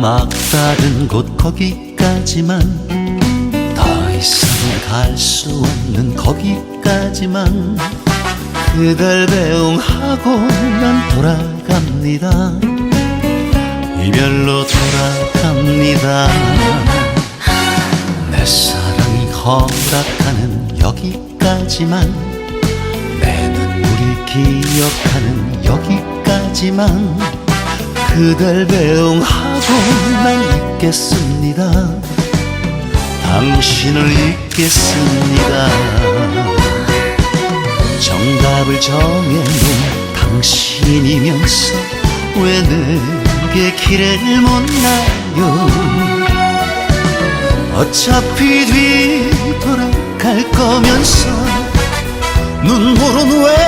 막다른 곳 거기까지만 더 이상은 갈수 없는 거기까지만 그댈 배웅하고 난 돌아갑니다. 이별로 돌아갑니다. 내 사랑이 허락하는 여기까지만 내 눈물이 기억하는 여기까지만 그댈 배웅하고 난 있겠습니다. 당신을 잊겠습니다. 정답을 정해놓은 당신이면서 왜 내게 길을 못 나요? 어차피 뒤돌아갈 거면서 눈물은 왜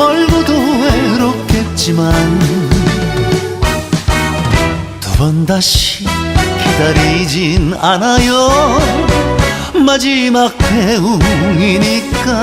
멀고도 외롭겠지만 두 번 다시 기다리진 않아요. 마지막 배웅이니까